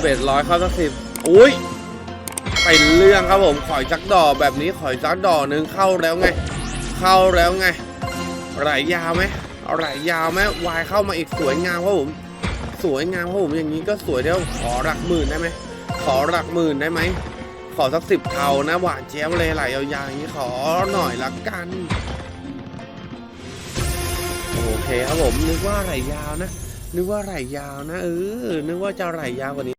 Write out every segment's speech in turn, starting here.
เบ็ดร้อยเข้าสักสิบอุ้ยเป็นเรื่องครับผมขอยจักดอกแบบนี้ขอยจักดอกหนึ่งเข้าแล้วไง เข้าแล้วไงไหลยาวไหมเอาไหลยาวไหมวายเข้ามาอีกสวยงามครับผมสวยงามครับผมอย่างนี้ก็สวยเดียวขอหลักหมื่นได้ไหมขอหลักหมื่นได้ไหมขอสักสิบเท่านะหวานเจี๊ยบเลยไหลยาวๆอย่างนี้ขอหน่อยละกันโอเคครับผมนึกว่าไหลยาวนะ นึกว่าไหลยาวนะ เออ นึกว่าจะไหลยาวกว่านี้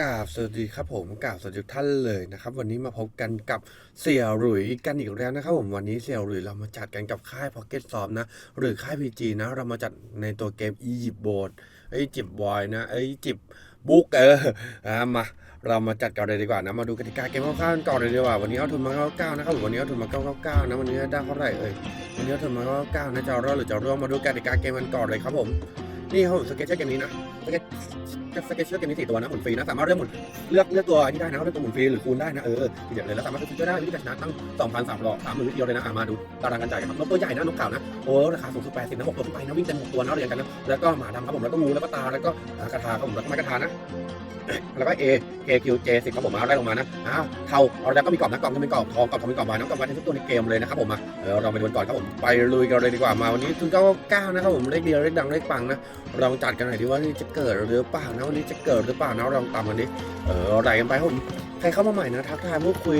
กาบสวัสดีครับผมกาบสวัสดีท่านเลยนะครับ วันนี้มาพบกันกับเสี่ยวหลุยกันอีกแล้วนะครับผมวันนี้เสี่ยวหลุยเรามาจัดกันกับค่าย Pocket s o f t นะ หรือค่าย PG นะ เรามาจัดในตัวเกม Egypt Board ไอ้จิบบอยนะไอ้จิบบุ๊กเออมา เรามาจัดกันเลยดีกว่านะ มาดูกติกาเกมคร่าวๆกันก่อนเลยดีกว่า วันนี้เอาทุนมา99นะครับวันนี้เอาทุนมา999นะ วันนี้ได้เท่าไหร่เอ่ย วันนี้เอาทุนมา99นะจะรอดหรือจะร่วงมาดูกติกาเกมกันก่อนเลยครับผม นี่ครับผมสเก็ตเชอร์เกมนี้นะสเก็ตสเก็ตเชอร์เกมนี้สี่ตัวนะหมุนฟรีนะสามารถเลือกหมุนเลือกเลือกตัวที่ได้นะเลือกตัวหมุนฟรีหรือคูณได้นะเออทีเดียวเลยแล้วสามารถซื้อได้วิธีการชนะตั้ง2,003รอบสามหมื่นวิดีโอเลยนะอะมาดูตารางการจ่ายกันครับนกตัวใหญ่นะนกขาวนะโอ้ราคาสูงสุด80นะหกตัวขึ้นไปนะวิ่งเต็มหกตัวนะเรียงกันนะแล้วก็หมาดำครับผมแล้วก็งูแล้วก็ตาแล้วก็กระทาครับผมแล้วก็ไม้กระทานะแล้วก็ A K Q J 10ครับผมมาไล่ลงมานะอ้าวเทาเอาแล้วก็มีกรอบนะกรอบจะเป็นกรอบทองกรอบทองเป็นกรอบวายน้องกรอบวายทุกตัวในเกมเลยนะครับผมมาเออเราไปดูกันก่อนครับผมไปลุยกันเลยดีกว่ามาวันนี้ทุน99นะครับผมเลขเดียวเลขดังเลขปังนะลองจัดกันหน่อยดีว่านี่จะเกิดหรือเปล่านะวันนี้จะเกิดหรือเปล่านะลองตามกันดิเออไหลกันไปครับผมใครเข้ามาใหม่นะทักทายพูดคุย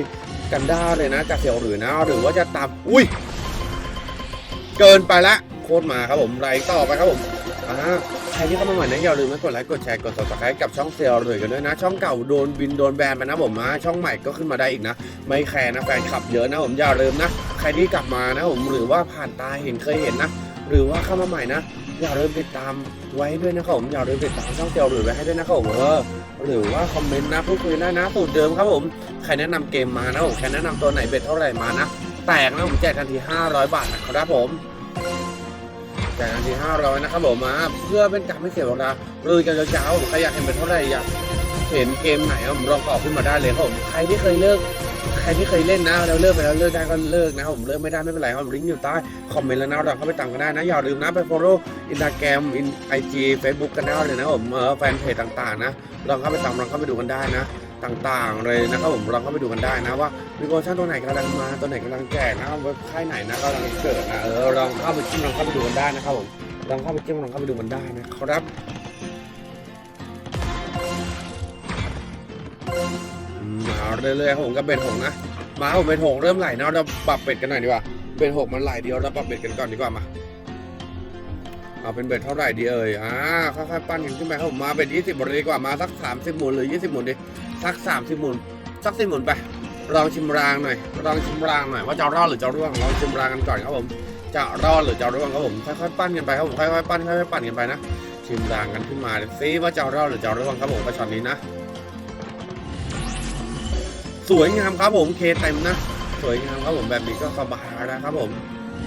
กันได้เลยนะจะเสียวหรือนะ หรือว่าจะตามอุ้ยเกินไปละโคตรมาครับผมไหลต่อไปครับผมอ่าใครที่เข้ามาใหม่นะอย่าลืมกดไลค์กดแชร์กด subscribe กับช่องเซลล์เลยกันด้วยนะ ช่องเก่าโดนบินโดนแบนไปนะผมนะช่องใหม่ก็ขึ้นมาได้อีกนะ ไม่แคร์นะแฟนคลับเยอะนะผมอย่าลืมนะ ใครที่กลับมานะผมหรือว่าผ่านตาเห็นเคยเห็นนะ หรือว่าเข้ามาใหม่นะ อย่าลืมติดตามไว้ด้วยนะครับผมอย่าลืมติดตามช่องเซลล์หรือไว้ให้ด้วยนะครับผมเออหรือว่าคอมเมนต์นะพูดคุยได้นะสูตรเดิมครับผมใครแนะนำเกมมานะผมใครแนะนำตัวไหนเบ็ดเท่าไหร่มานะแตกนะผมแจกทันที500 บาทนะครับผมแจกทันที500นะครับผมมาเพื่อเป็นการไม่เสียเวลาเลยกันยาวๆใครอยากเห็นเป็นเท่าไหร่อยากเห็นเกมไหนผมลองตอบขึ้นมาได้เลยครับผมใครที่เคยเลิก ใครที่เคยเล่นนะแล้วเลิกไปแล้วเลิกได้ก็เลิกนะผมเลิกไม่ได้ไม่เป็นไรครับลิงก์อยู่ใต้คอมเมนต์แล้วนะเราเข้าไปตามกันได้นะอย่าลืมนะไป follow อินสตาแกรมอินไอจีเฟซบุ๊กกันได้เลยนะผมเออแฟนเพจต่างๆนะลองเข้าไปตามลองเข้าไปดูกันได้นะต่างๆเลยนะครับผมลองเข้าไปดูกันได้นะว่ามีโปรโมชั่นตัวไหนกำลังมาตัวไหนกำลังแจกนะเว็บค่ายไหนนะกำลังเกิดนะเออลองเข้าไปจิ้มลองเข้าไปดูกันได้นะครับผมลองเข้าไปจิ้มลองเข้าไปดูมันได้นะครับ เรื่อยๆครับเบ็ดหงนะมาครับผมเบ็ดหงเริ่มไหลเนาะเราปรับเบ็ดกันหน่อยดีกว่าเบ็ดหกมันไหลเดียวเราปรับเบ็ดกันก่อนดีกว่ามาเอาเป็นเบ็ดเท่าไหร่ดีเอ่ยอ่าค่อยๆปั้นกันขึ้นไปครับผมมาเบ็ดยี่สิบหมดเลยดีกว่ามาสักสามสิบหมุนหรือยี่สิบหมุนดิสักสามสิบหมุนสักสิบหมุนไปลองชิมรางหน่อยลองชิมรางหน่อยว่าจะรอดหรือจะร่วงลองชิมรางกันก่อนครับผมจะรอดหรือจะร่วงครับผมค่อยๆปั้นกันไปครับผมค่อยๆปั้นค่อยๆปั้นกันไปนะชิมรางกันขึ้นมาดูซิว่าจะรอดหรือจะร่วงครับผมกระชอนนี้นะ สวยงามครับผมเคเต็มนะ สวยงามครับผมแบบนี้ก็สบายแล้วครับผม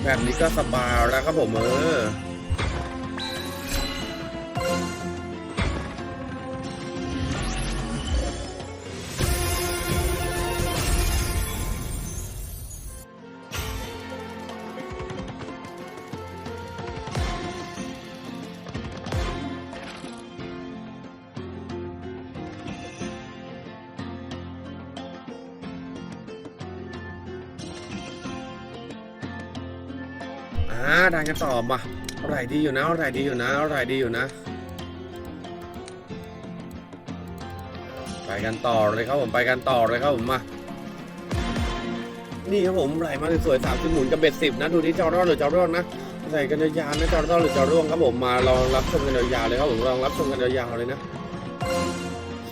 แบบนี้ก็สบายแล้วครับผมเออ ดันกันต่อมาอร่อยดีอยู่นะอร่อยดีอยู่นะอร่อยดีอยู่นะไปกันต่อเลยครับผมไปกันต่อเลยครับผมมานี่ครับผมไหลมาสวยๆสามสิบหมุนกับเบ็ดสิบนะดูที่จะรอดหรือจะร่วงนะใส่กันยาวๆนะจะรอดหรือจะร่วงครับผมมาลองรับชมกันยาวๆเลยครับผมลองรับชมกันยาวๆเลยนะ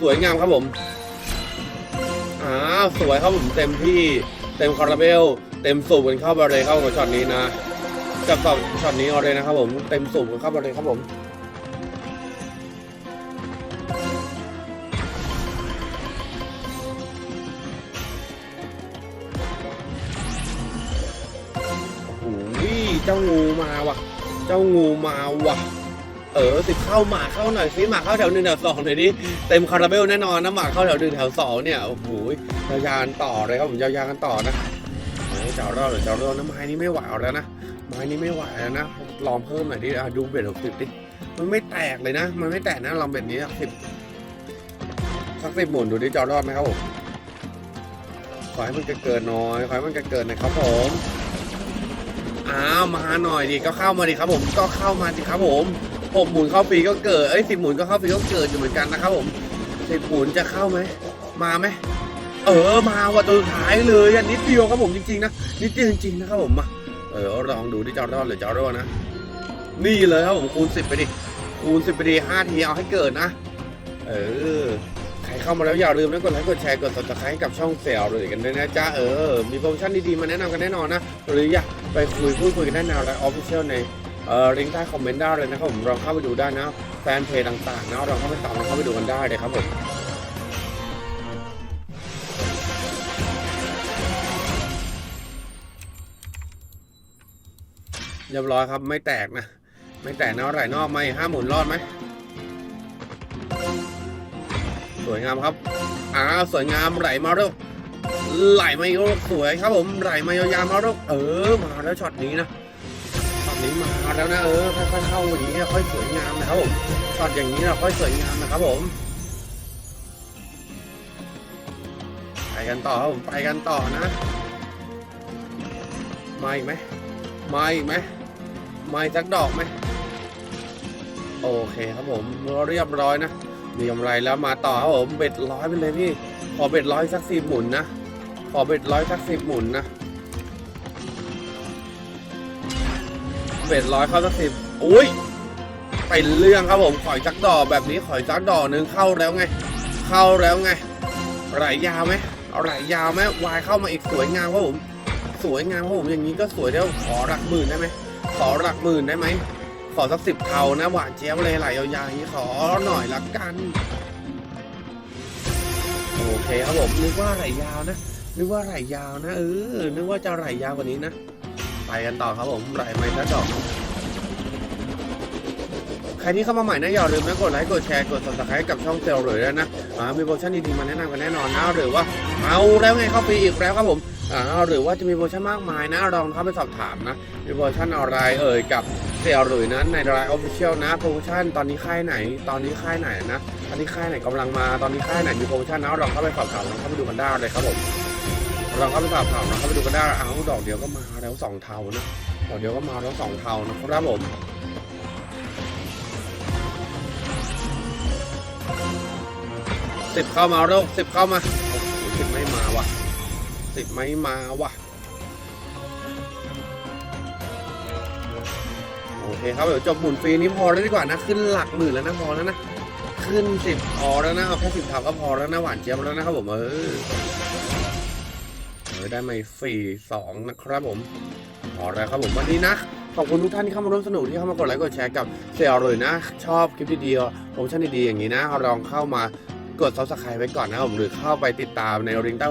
สวยงามครับผมอ่าสวยครับผมเต็มที่เต็มคาราเบลเต็มสูบกันเข้าไปเลยเข้ากับช็อตนี้นะ กับสองช็อตนี้เอาเลยนะครับผมเต็มสูบกันเข้าไปเลยครับผมโอ้โหเจ้างูมาว่ะ เจ้างูมาว่ะ เออสิเข้าหมาเข้าหน่อยสิหมาเข้าแถวหนึ่งแถวสองหน่อยดิเต็มคาราเบลแน่นอนนะหมาเข้าแถวหนึ่งแถวสองเนี่ยโอ้โหยาวๆกันต่อเลยครับผมยาวๆกันต่อนะเฮ้ยจะเอารอดหรือจะเอารอดนะไม้นี้ไม่ไหวาแล้วนะ ไม้นี้ไม่ไหวแล้วนะ ลองเพิ่มหน่อยดิอะดูเบ็ดหกสิบดิ มันไม่แตกเลยนะ มันไม่แตกนะลองเบ็ดนี้สิบสักสิบหมุนดูดิจะเอารอดไหมครับผม ขอให้มันเกินน้อย ขอให้มันเกินน่อยครับผม อ้าวมาหน่อยดิ ก็เข้ามาดิครับผม ก็เข้ามาดิครับผมหกหมุนเข้าฟรีก็เกิด เอ้ยสิบหมุนก็เข้าฟรีก็เกิดอยู่เหมือนกันนะครับผมสิบหมุนจะเข้าไหม มาไหมเออมาว่ะตัวสุดท้ายเลยอันนิดเดียวครับผมจริงๆนะนิดเดียวจริงๆนะครับผมมา เออลองดูที่จะรอดหรือจะรอดนะ นี่เลยครับผมคูณสิบไปดิ คูณสิบไปดิห้าทีเอาให้เกิดนะ เออ ใครเข้ามาแล้วอย่าลืมนะกดไลค์กดแชร์กด subscribe กับช่องเซลเลยกันด้วยนะจ๊ะ เออ มีโปรโมชั่นดีๆมาแนะนำกันแน่นอนนะ หรืออยากไปคุยพูดคุยกันได้ในไลน์ออฟฟิเชียลในเออลิงก์ใต้คอมเมนต์ได้เลยนะครับผมลองเข้าไปดูได้นะ แฟนเพจต่างๆนะลองเข้าไปตามลองเข้าไปดูกันได้เลยครับผม เรียบร้อยครับไม่แตกนะ ไม่แตกนะไหลนอกไหมห้าหมุนรอดไหมสวยงามครับอ่าสวยงามไหลมาเร็วไหลมาอีกแล้วสวยครับผมไหลมายาวๆมาเร็วเออมาแล้วช็อตนี้นะช็อตนี้มาแล้วนะเออค่อยๆเข้าอย่างนี้ค่อยสวยงามนะครับผมช็อตอย่างนี้นะค่อยสวยงามนะครับผมไปกันต่อครับผมไปกันต่อนะมาอีกไหมมาอีกไหม มาอีกสักดอกไหมโอเคครับผมเรียบร้อยนะมีกำไรแล้วมาต่อครับผมเบ็ดร้อยไปเลยพี่ขอเบ็ดร้อยสักสิบหมุนนะขอเบ็ดร้อยสักสิบหมุนนะเบ็ดร้อยเข้าสักสิบอุ้ยเป็นเรื่องครับผมขอยจักดอกแบบนี้ขอยจักดอกหนึ่งเข้าแล้วไง เข้าแล้วไงไหลยาวไหมเอาไหลยาวไหมวายเข้ามาอีกสวยงามครับผม สวยงามครับผมอย่างนี้ก็สวยแล้วขอหลักหมื่นได้ไหม ขอหลักหมื่นได้ไหม ขอสักสิบเทานะ หวานเจี๊ยบเลยไหลยาวๆอย่างนี้ขอหน่อยละกัน โอเคครับผมนึกว่าไหลยาวนะ นึกว่าไหลยาวนะเออ นึกว่าจะไหลยาวกว่านี้นะ ไปกันต่อครับผมไหลไม่ทัดอกใครที่เข้ามาใหม่นะอย่าลืมนะกดไลค์กดแชร์กด subscribe กับช่องเซลล์เลยด้วยนะมีโปรโมชั่นดีๆมาแนะนำกันแน่นอนนะหรือว่าเอาแล้วไงเข้าฟรีอีกแล้วครับผม หรือว่าจะมีโปรโมชั่นมากมายนะลองเข้าไปสอบถามนะ มีโปรโมชั่นอะไรเอ่ยกับเซลล์หรือนั้นในไลน์ออฟฟิเชียลนะโปรโมชั่นตอนนี้ค่ายไหน ตอนนี้ค่ายไหนนะตอนนี้ค่ายไหนกำลังมาตอนนี้ค่ายไหนมีโปรโมชั่นนะลองเข้าไปสอบถามลองเข้าไปดูกันได้เลยครับผมลองเข้าไปสอบถามลองเข้าไปดูกันได้เอาดอกเดียวก็มาแล้วสองเทานะดอกเดียวก็มาแล้วสองเทานะครับผมสิบเข้ามาแล้วสิบเข้ามา สิบไม่มาว่ะ โอเคครับ เดี๋ยวจบหมุนฟรีนี้พอแล้วดีกว่านะ ขึ้นหลักหมื่นแล้วนะพอแล้วนะ ขึ้นสิบพอแล้วนะ เอาแค่สิบเท่าก็พอแล้วนะ หวานเจี๊ยบแล้วนะครับผมเออเออได้มาฟรีสองนะครับผมพอแล้วครับผมวันนี้นะขอบคุณทุกท่านที่เข้ามาร่วมสนุกที่เข้ามากดไลค์กดแชร์กับเซลล์เลยนะ ชอบคลิปดีๆโปรโมชั่นดีๆอย่างนี้นะลองเข้ามากดซับสไครต์ไว้ก่อนนะครับผมหรือเข้าไปติดตามในลิงก์ใต้า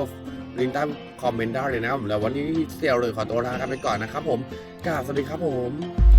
ลิงก์ใต้คอมเมนต์ได้เลยนะครับแล้ววันนี้เซลเลยขอตัวลากันไปก่อนนะครับผมกราบสวัสดีครับผม